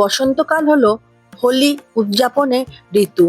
বসন্তকাল হলো হোলি উদযাপনের ঋতু।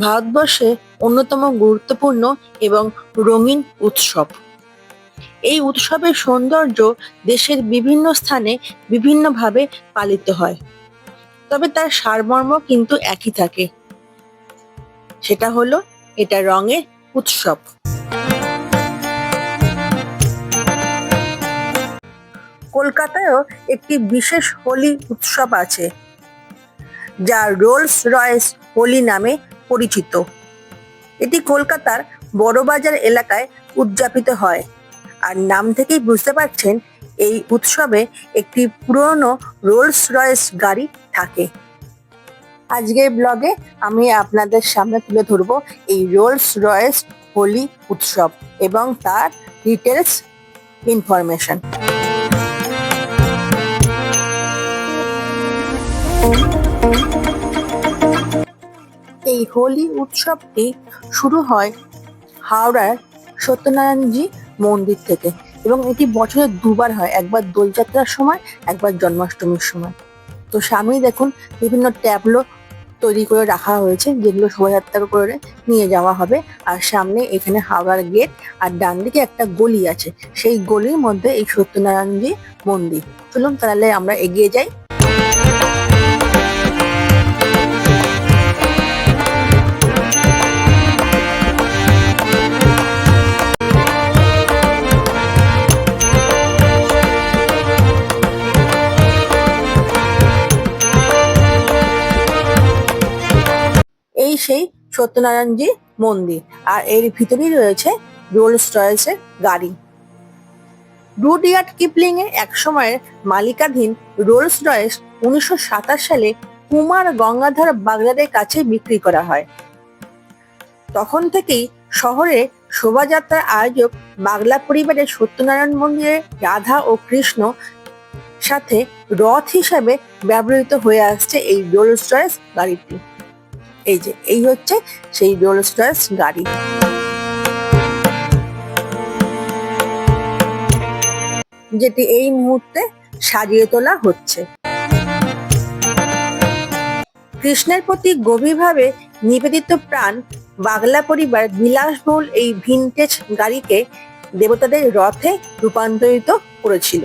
ভারতবর্ষে অন্যতম গুরুত্বপূর্ণ এবং রঙিন উৎসব। এই উৎসবের সৌন্দর্য দেশের বিভিন্ন স্থানে বিভিন্নভাবে পালিত হয়। তবে তার সারমর্ম কিন্তু একই থাকে। সেটা হলো এটা রঙের উৎসব। কলকাতায়ও একটি বিশেষ হোলি উৎসব আছে, যা রোলস রয়েস হোলি নামে পরিচিত। এটি কলকাতার বড়বাজার এলাকায় উদযাপিত হয়। আর নাম থেকেই বুঝতে পারছেন, এই উৎসবে একটি পুরনো রোলস রয়েস গাড়ি থাকে। আজকের ব্লগে আমি আপনাদের সামনে তুলে ধরবো এই রোলস রয়েস হোলি উৎসব এবং তার ডিটেলস ইনফরমেশন। এই হোলি উৎসবটি শুরু হয় হাওড়ার সত্যনারায়ণজি মন্দির থেকে এবং এটি বছরে দুবার হয়। একবার দোলযাত্রার সময়, একবার জন্মাষ্টমীর সময়। তো সামনেই দেখুন বিভিন্ন ট্যাবলো তৈরি করে রাখা হয়েছে, যেগুলো শোভাযাত্রা করে নিয়ে যাওয়া হবে। আর সামনে এখানে হাওড়ার গেট আর ডান দিকে একটা গলি আছে। সেই গলির মধ্যে এই সত্যনারায়ণজি মন্দির। চলুন তাহলে আমরা এগিয়ে যাই। সেই সত্যনারায়ণজি মন্দির আর এর ভিতরেই রয়েছে রোলস রয়েসের গাড়ি। রুডিয়ার্ড কিপলিং এর এক সময়ের মালিকাধীন রোলস রয়েস উনিশশো সাতাশ সালে কুমার গঙ্গাধর বাগলারের কাছে বিক্রি করা হয়। তখন থেকেই শহরে শোভাযাত্রার আয়োজক বাগলা পরিবারের সত্যনারায়ণ মন্দিরে রাধা ও কৃষ্ণ সাথে রথ হিসাবে ব্যবহৃত হয়ে আসছে এই রোলস রয়েস গাড়িটি। এই যে, এই হচ্ছে সেই রোলস রয়েস গাড়ি। যেটি এই মুহূর্তে সাজিয়ে তোলা হচ্ছে। কৃষ্ণের প্রতি গভীরভাবে নিবেদিত প্রাণ বাংলা পরিবার বিলাসবহুল এই ভিনটেজ গাড়িকে দেবতাদের রথে রূপান্তরিত করেছিল।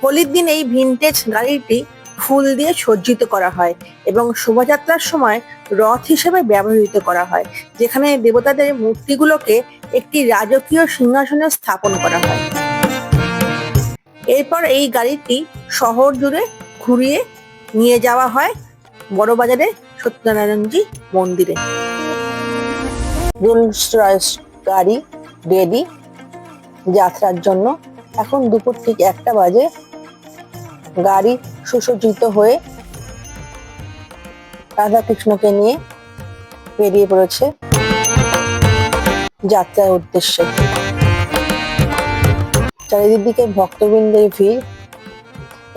হোলির দিন এই ভিনটেজ গাড়িটি ফুল দিয়ে সজ্জিত করা হয় এবং শোভাযাত্রার সময় রথ হিসেবে ব্যবহৃত করা হয়, যেখানে দেবতাদের মূর্তিগুলোকে একটি রাজকীয় সিংহাসনে স্থাপন করা হয়। এরপর এই গাড়িটি শহর জুড়ে ঘুরিয়ে নিয়ে যাওয়া হয় বড়বাজারে সত্যনারায়ণজি মন্দিরে। গাড়ি রেডি যাত্রার জন্য। এখন দুপুর ঠিক একটা বাজে। গাড়ি সুসজ্জিত হয়ে রাধাকৃষ্ণকে নিয়ে বেরিয়ে পড়েছে যাত্রার উদ্দেশ্যে। চারিদিকে ভক্তবৃন্দের ভিড়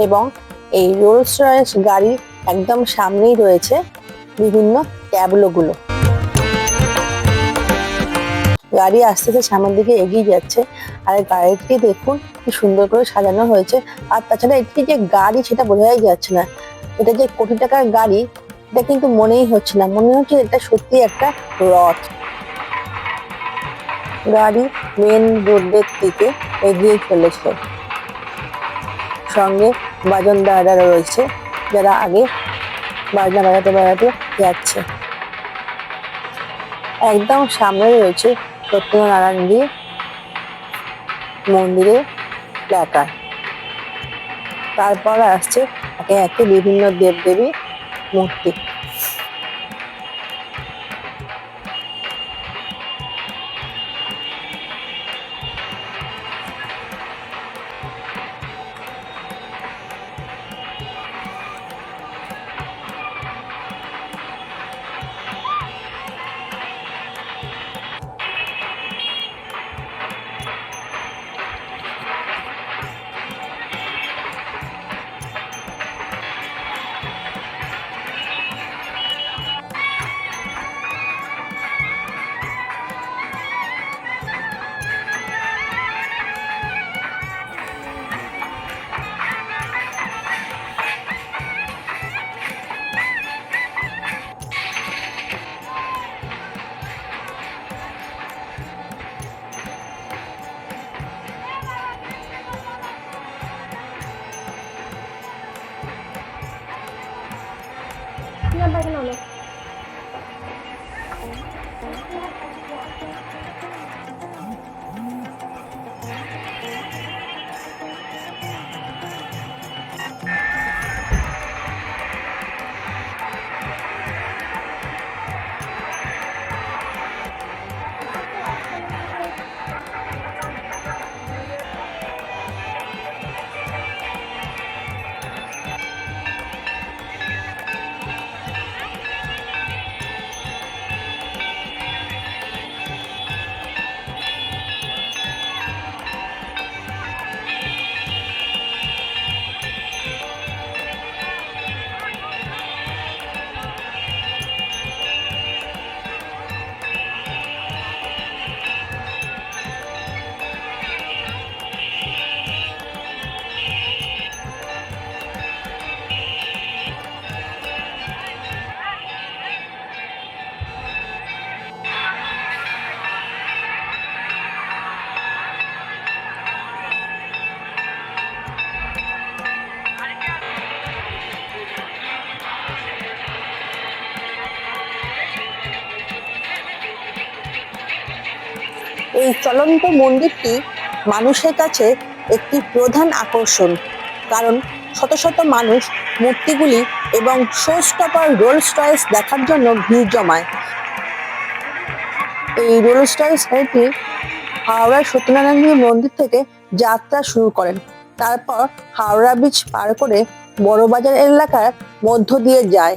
এবং এই রোলস রয়েস গাড়ির একদম সামনেই রয়েছে বিভিন্ন ট্যাবলো গুলো গাড়ি আস্তে আস্তে সামনের দিকে এগিয়ে যাচ্ছে আর গাড়িটি দেখুন কি সুন্দর করে সাজানো হয়েছে। আর তাছাড়া এটি যে গাড়ি সেটা বোঝাই যাচ্ছে না। এটা যে কোটি টাকার গাড়ি এটা কিন্তু মনেই হচ্ছে না। মনে হচ্ছে এটা সত্যি একটা রথ। গাড়ি মেন রোডের দিকে এগিয়ে চলেছে। সঙ্গে বাজনদাররা রয়েছে, যারা আগে বাজনা বাজাতে বাজাতে যাচ্ছে। একদম সামনে রয়েছে সত্যনারায়ণ দিয়ে মন্দিরের প্ল্যাকার তারপর আসছে একে একে বিভিন্ন দেবদেবী মূর্তি এই চলন্ত মন্দিরটি মানুষের কাছে একটি প্রধান আকর্ষণ। কারণ শত শত মানুষ মূর্তিগুলি এবং শো রোলস রয়েস দেখার জন্য ভিড় জমায়। এই রোলস রয়েস গাড়িটি হাওড়ার সত্যনারায়ণ মন্দির থেকে যাত্রা শুরু করেন। তারপর হাওড়া ব্রিজ পার করে বড়বাজার এলাকার মধ্য দিয়ে যায়।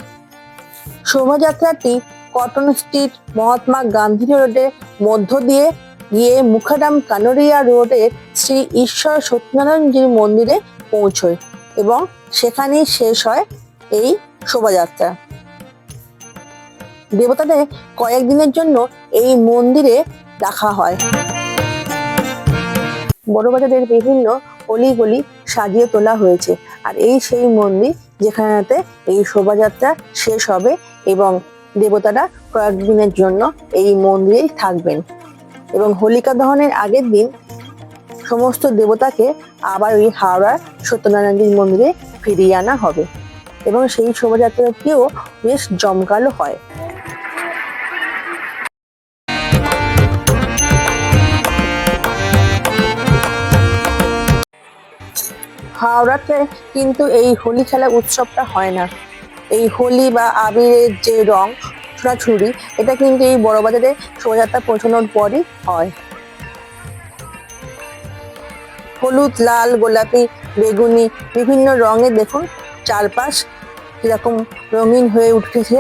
শোভাযাত্রাটি কটন স্ট্রিট মহাত্মা গান্ধী রোডের মধ্য দিয়ে গিয়ে মুখাডাম কানোরিয়া রোডের শ্রী ঈশ্বর সত্যনারায়ণজির মন্দিরে পৌঁছয় এবং সেখানেই শেষ হয় এই শোভাযাত্রা। দেবতাদের কয়েকদিনের জন্য এই মন্দিরে রাখা হয়। বড়বাজারের বিভিন্ন অলিগলি সাজিয়ে তোলা হয়েছে আর এই সেই মন্দির যেখানেতে এই শোভাযাত্রা শেষ হবে এবং দেবতারা কয়েকদিনের জন্য এই মন্দিরেই থাকবেন। এবং হোলিকা দহনের আগের দিন সমস্ত দেবতাকে আবার ওই হাওড়ার সত্যনারায়ণজির মন্দিরে ফিরিয়ে আনা হবে। এবং সেই শোভাযাত্রাটিও বেশ জমকালো হয়। হাওড়াতে কিন্তু এই হোলি খেলা উৎসবটা হয় না। এই হোলি বা আবিরের যে রং ছোড়াছুড়ি এটা কিন্তু এই বড় বাজারে শোভাযাত্রা পৌঁছানোর পরই হয়। হলুদ, লাল, গোলাপি, বেগুনি, বিভিন্ন রঙে দেখুন, চারপাশ কীরকম রঙিন হয়ে উঠেছে।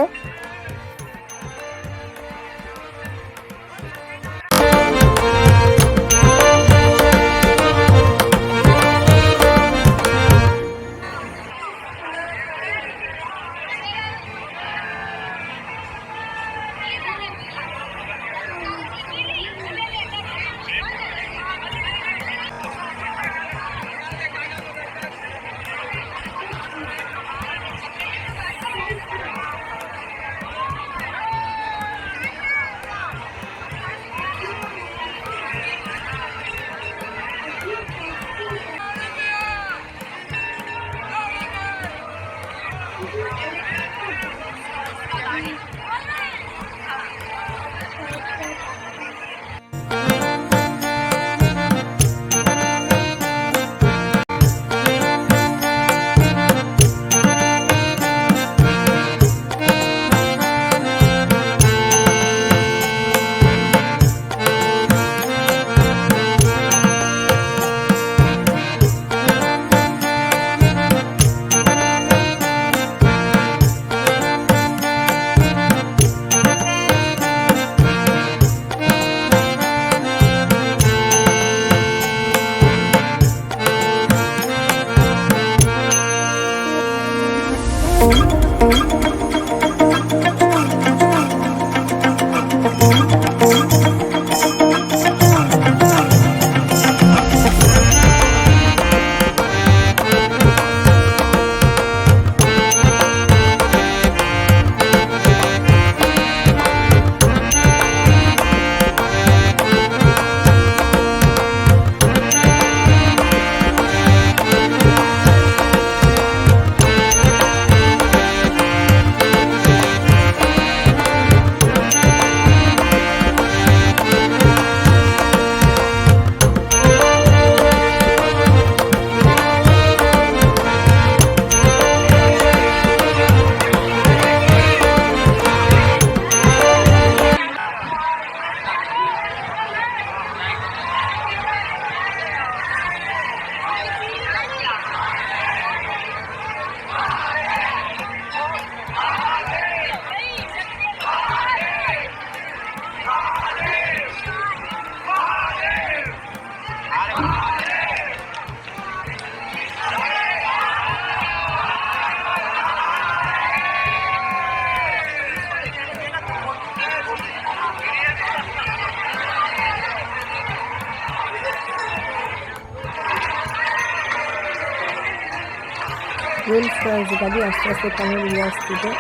রোলস রয়েস গাড়ি আস্তে আস্তে কানের রাস্তাতে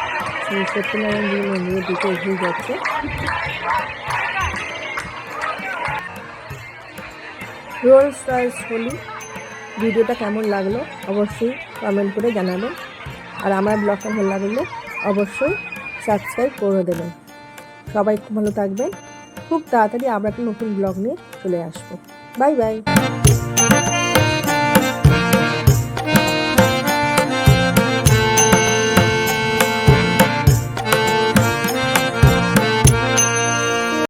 সেই সত্যনারায়ণ জি মন্দিরের দিকে এগিয়ে যাচ্ছে। রোলস রয়েস হলি, ভিডিওটা কেমন লাগল অবশ্যই কমেন্ট করে জানাবেন। আর আমার ব্লগটা ভালো লাগলে অবশ্যই সাবস্ক্রাইব করে দেবেন। সবাই খুব ভালো থাকবেন। খুব তাড়াতাড়ি আবার একটা নতুন ব্লগ নিয়ে চলে আসব। Bye bye